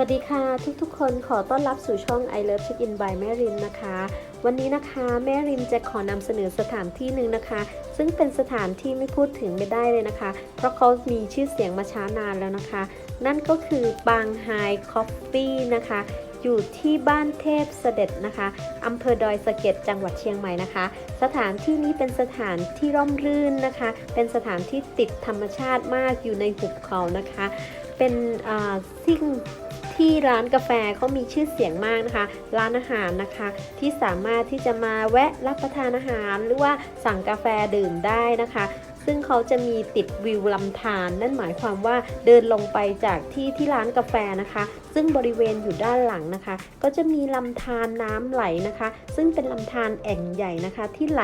วัสดีค่ะทุกๆคนขอต้อนรับสู่ช่อง I Love Check In by แม่ริมนะคะ วันนี้นะคะแม่ริมจะขอนำเสนอสถานที่หนึ่งนะคะ ซึ่งเป็นสถานที่ไม่พูดถึงไม่ได้เลยนะคะ เพราะเขามีชื่อเสียงมาช้านานแล้วนะคะ นั่นก็คือบางไฮคอฟฟี่นะคะ อยู่ที่บ้านเทพเสด็จนะคะอำเภอดอยสะเก็ดจังหวัดเชียงใหม่นะคะ สถานที่นี้เป็นสถานที่ร่มรื่นนะคะ เป็นสถานที่ติดธรรมชาติมากอยู่ในหุบเขานะคะ เป็นสิ่ง ที่ร้านกาแฟเขามีชื่อเสียงมากนะคะ ร้านอาหารนะคะ ที่สามารถที่จะมาแวะรับประทานอาหาร หรือว่าสั่งกาแฟดื่มได้นะคะซึ่งเขาจะมีติดวิวลำธารนั่นหมายความว่าเดินลงไปจากที่ที่ร้านกาแฟนะคะ ซึ่งบริเวณอยู่ด้านหลังนะคะ ก็จะมีลำธารน้ำไหลนะคะ ซึ่งเป็นลำธารแอ่งใหญ่นะคะ ที่ไหล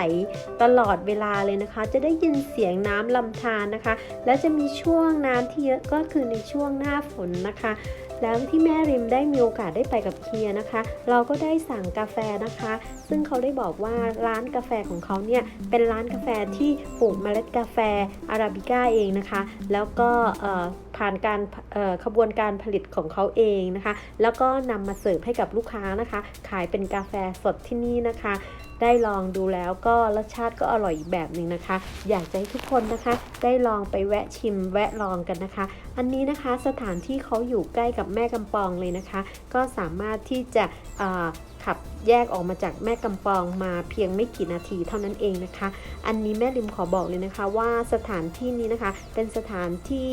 ตลอดเวลาเลยนะคะ จะได้ยินเสียงน้ำลำธารนะคะ แล้วจะมีช่วงน้ำที่เยอะก็คือในช่วงหน้าฝนนะคะ แล้วที่แม่ริมได้มีโอกาสได้ไปกับเคียนะคะ เราก็ได้สั่งกาแฟนะคะ ซึ่งเขาได้บอกว่าร้านกาแฟของเขาเนี่ยเป็นร้านกาแฟที่ปลูกเมล็ดกาแฟอาราบิก้าเองนะคะ แล้วก็ ผ่านการขบวนการผลิตของเขาเองนะคะ แล้วก็นำมาเสิร์ฟให้กับลูกค้านะคะ ขายเป็นกาแฟสดที่นี่นะคะ ได้ลองดูแล้วก็รสชาติก็อร่อยอีกแบบหนึ่งนะคะ อยากจะให้ทุกคนนะคะ ได้ลองไปแวะชิมแวะลองกันนะคะ อันนี้นะคะสถานที่เขาอยู่ใกล้กับแม่กำปองเลยนะคะ ก็สามารถที่จะ ขับแยกออกมาจากแม่กำปองมาเพียงไม่กี่นาทีเท่านั้นเองนะคะ อันนี้แม่ริมขอบอกเลยนะคะว่าสถานที่นี้นะคะเป็นสถานที่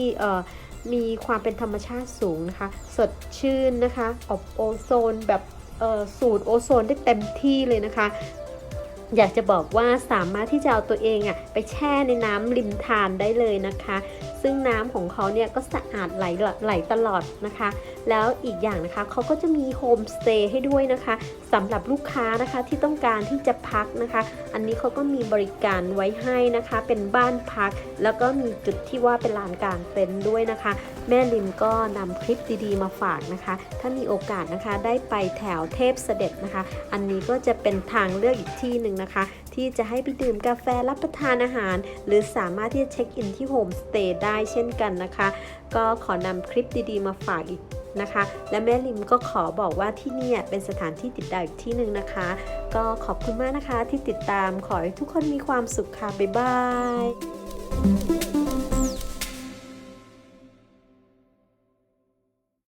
มีความเป็นธรรมชาติสูงนะคะ สดชื่นนะคะ อบโอโซนแบบสูดโอโซนได้เต็มที่เลยนะคะ อยากจะบอกว่าสามารถที่จะเอาตัวเองอะไปแช่ในน้ำริมทานได้เลยนะคะ ซึ่งน้ำของเขาเนี่ยก็สะอาดไหลไหลตลอดนะคะ แล้วอีกอย่างนะคะเขาก็จะมีโฮมสเตย์ให้ด้วยนะคะสำหรับลูกค้านะคะที่ต้องการที่จะพักนะคะ อันนี้เขาก็มีบริการไว้ให้นะคะ เป็นบ้านพัก แล้วก็มีจุดที่ว่าเป็นลานกลางเต็นท์ด้วยนะคะ แม่ลิมก็นำคลิปดีๆมาฝากนะคะ ถ้ามีโอกาสนะคะได้ไปแถวเทพเสด็จนะคะ อันนี้ก็จะเป็นทางเลือกอีกที่หนึ่งนะคะ ที่จะให้ไปดื่มกาแฟรับประทานอาหาร หรือสามารถที่จะเช็คอินที่โฮมสเตย์ได้เช่นกันนะคะ ก็ขอนำคลิปดีๆมาฝากอีกนะคะ และแม่ลิมก็ขอบอกว่าที่นี่เป็นสถานที่ติดดาวอีกที่หนึ่งนะคะ ก็ขอบคุณมากนะคะที่ติดตามขอให้ทุกคนมีความสุขค่ะบ๊ายบาย